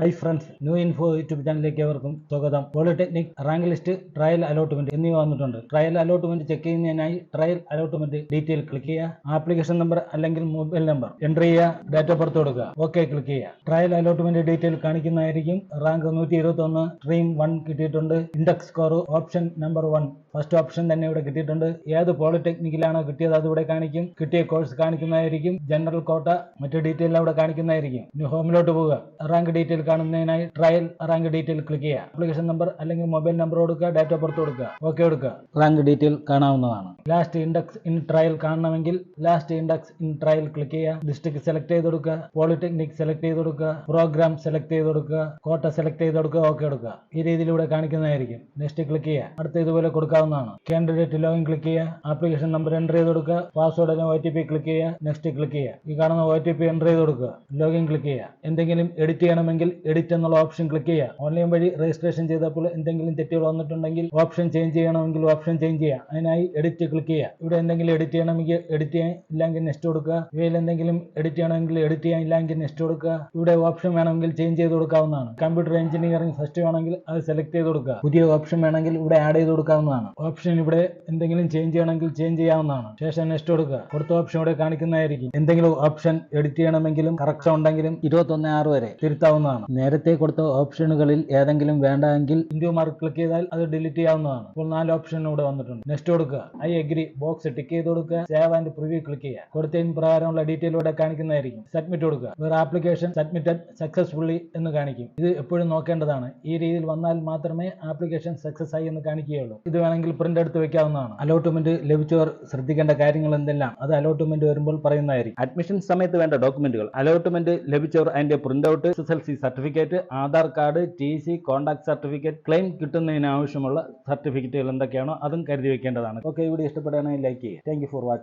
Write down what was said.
Hi friends new info YouTube ചാനലിലേക്ക് അവർക്കും സ്വാഗതം. Polytechnic rank list trial allotment എന്നിവ വന്നിട്ടുണ്ട്. ട്രയൽ അലോട്ട്മെന്റ് ചെക്ക് ചെയ്യുന്നതിനായി ട്രയൽ അലോട്ട്മെന്റ് ഡീറ്റെയിൽ ക്ലിക്ക് ചെയ്യുക ആപ്ലിക്കേഷൻ നമ്പർ അല്ലെങ്കിൽ മൊബൈൽ നമ്പർ എൻട്രി ചെയ്യുക ഡേറ്റ് ഓഫ് ബർത്ത് കൊടുക്കുക. ഓക്കെ ക്ലിക്ക് ചെയ്യുക. ട്രയൽ അലോട്ട്മെന്റ് ഡീറ്റെയിൽ കാണിക്കുന്നതായിരിക്കും റാങ്ക് നൂറ്റി ഇരുപത്തി ഒന്ന് സ്ട്രീം വൺ കിട്ടിയിട്ടുണ്ട്. Index score option number one first option തന്നെ ഇവിടെ കിട്ടിയിട്ടുണ്ട്. ഏത് പോളിടെക്നിക്കിലാണോ കിട്ടിയത് അത് ഇവിടെ കാണിക്കും. കിട്ടിയ കോഴ്സ് കാണിക്കുന്നതായിരിക്കും. ജനറൽ കോട്ട മറ്റു ഡീറ്റെയിൽ അവിടെ കാണിക്കുന്നതായിരിക്കും. ഇനി ഹോമിലോട്ട് പോവുക. റാങ്ക് ഡീറ്റെയിൽ കാണുന്നതിനായി ട്രയൽ റാങ്ക് ഡീറ്റെയിൽ ക്ലിക്ക് ചെയ്യുക. അപ്ലിക്കേഷൻ നമ്പർ അല്ലെങ്കിൽ മൊബൈൽ നമ്പർ കൊടുക്കുക ഡേറ്റ് ഓഫ് ബർത്ത് കൊടുക്കുക ഓക്കെ കൊടുക്കുക. റാങ്ക് ഡീറ്റെയിൽ കാണാവുന്നതാണ്. ലാസ്റ്റ് ഇൻഡെക്സ് ഇൻ ട്രയൽ കാണണമെങ്കിൽ last index in trial click ചെയ്യുക. ഡിസ്ട്രിക്ട് സെലക്ട് ചെയ്ത് കൊടുക്കുക പോളിടെക്നിക് സെലക്ട് ചെയ്ത് കൊടുക്കുക പ്രോഗ്രാം സെലക്ട് ചെയ്ത് കൊടുക്കുക കോട്ട സെലക്ട് ചെയ്ത് കൊടുക്കുക ഓക്കെ കൊടുക്കുക. ഈ രീതിയിലൂടെ കാണിക്കുന്നതായിരിക്കും. നെക്സ്റ്റ് ക്ലിക്ക് ചെയ്യുക. അടുത്ത ഇതുപോലെ കൊടുക്കാവുന്നതാണ്. കാൻഡിഡേറ്റ് ലോഗിൻ ക്ലിക്ക് ചെയ്യുക. ആപ്ലിക്കേഷൻ നമ്പർ എന്റർ ചെയ്ത് കൊടുക്കുക. Password O T P click ചെയ്യുക. നെക്സ്റ്റ് ക്ലിക്ക് ചെയ്യുക. ഈ കാണുന്ന ഒ ടി പി എന്റർ ചെയ്ത് കൊടുക്കുക. ലോഗിൻ ക്ലിക്ക് ചെയ്യുക. എന്തെങ്കിലും എഡിറ്റ് ചെയ്യണമെങ്കിൽ എഡിറ്റ് എന്നുള്ള ഓപ്ഷൻ ക്ലിക്ക് ചെയ്യുക. ഓൺലൈൻ വഴി രജിസ്ട്രേഷൻ ചെയ്തപ്പോൾ എന്തെങ്കിലും തെറ്റുകൾ വന്നിട്ടുണ്ടെങ്കിൽ ഓപ്ഷൻ ചേഞ്ച് ചെയ്യണമെങ്കിൽ ഓപ്ഷൻ ചേഞ്ച് ചെയ്യുക. അതിനായി എഡിറ്റ് ക്ലിക്ക് ചെയ്യുക. ഇവിടെ എന്തെങ്കിലും എഡിറ്റ് ചെയ്യണമെങ്കിൽ എഡിറ്റ് ചെയ്യാൻ ഇല്ലെങ്കിൽ നെക്സ്റ്റ് കൊടുക്കുക. ഇവയിൽ എന്തെങ്കിലും എഡിറ്റ് ചെയ്യണമെങ്കിൽ എഡിറ്റ് ചെയ്യാൻ ഇല്ലെങ്കിൽ നെക്സ്റ്റ് കൊടുക്കുക. ഇവിടെ ഓപ്ഷൻ വേണമെങ്കിൽ ചേഞ്ച് ചെയ്ത് കൊടുക്കാവുന്നതാണ്. കമ്പ്യൂട്ടർ എഞ്ചിനീയറിംഗ് ഫസ്റ്റ് വേണമെങ്കിൽ അത് സെലക്ട് ചെയ്ത് കൊടുക്കുക. പുതിയ ഓപ്ഷൻ വേണമെങ്കിൽ ഇവിടെ ആഡ് ചെയ്ത് കൊടുക്കാവുന്നതാണ്. ഓപ്ഷൻ ഇവിടെ എന്തെങ്കിലും ചേഞ്ച് ചെയ്യണമെങ്കിൽ ചേഞ്ച് ചെയ്യാവുന്നതാണ്. ശേഷം നെക്സ്റ്റ് കൊടുക്കുക. കൊടുത്ത ഓപ്ഷൻ ഇവിടെ കാണിക്കുന്നതായിരിക്കും. എന്തെങ്കിലും ഓപ്ഷൻ എഡിറ്റ് ചെയ്യണമെങ്കിലും കറക്ഷൻ ഉണ്ടെങ്കിലും ഇരുപത്തൊന്ന് ആറ് വരെ തിരുത്താവുന്നതാണ്. നേരത്തെ കൊടുത്ത ഓപ്ഷനുകളിൽ ഏതെങ്കിലും വേണ്ടെങ്കിൽ ഇന്ത്യ മാർക്ക് ക്ലിക്ക് ചെയ്താൽ അത് ഡിലീറ്റ് ചെയ്യാവുന്നതാണ്. ഇപ്പോൾ നാല് ഓപ്ഷൻ ഇവിടെ വന്നിട്ടുണ്ട്. നെക്സ്റ്റ് കൊടുക്കുക. ഐ എഗ്രി ബോക്സ് ടിക്ക് ചെയ്ത് കൊടുക്കുക. സേവ് ആൻഡ് പ്രിവ്യൂ ക്ലിക്ക് ചെയ്യുക. കൊടുത്തതിന് പ്രകാരമുള്ള ഡീറ്റെയിൽ ഇവിടെ കാണിക്കുന്നതായിരിക്കും. സബ്മിറ്റ് കൊടുക്കുക. വേറെ ആപ്ലിക്കേഷൻ സബ്മിറ്റഡ് സക്സസ്ഫുള്ളി എന്ന് കാണിക്കും. ഇത് എപ്പോഴും നോക്കേണ്ടതാണ്. ഈ രീതിയിൽ വന്നാൽ മാത്രമേ ആപ്ലിക്കേഷൻ സക്സസ് ആയി എന്ന് കാണിക്കുകയുള്ളൂ. ഇത് വേണമെങ്കിൽ പ്രിന്റ് എടുത്ത് വെക്കാവുന്നതാണ്. അലോട്ട്മെന്റ് ലഭിച്ചവർ ശ്രദ്ധിക്കേണ്ട കാര്യങ്ങൾ എന്തെല്ലാം? അത് അലോട്ട്മെന്റ് വരുമ്പോൾ പറയുന്നതായിരിക്കും. അഡ്മിഷൻ സമയത്ത് വേണ്ട ഡോക്യുമെന്റുകൾ അലോട്ട്മെന്റ് ലഭിച്ചവർ അതിന്റെ print out S S L C certificate Aadhaar card T C contact certificate claim കിട്ടുന്നതിന് ആവശ്യമുള്ള സർട്ടിഫിക്കറ്റുകൾ എന്തൊക്കെയാണോ അതും കരുതി വെക്കേണ്ടതാണ്. ഓക്കെ വീഡിയോ ഇഷ്ടപ്പെടുകയാണെങ്കിൽ ലൈക്ക് ചെയ്യുക. Thank for watching.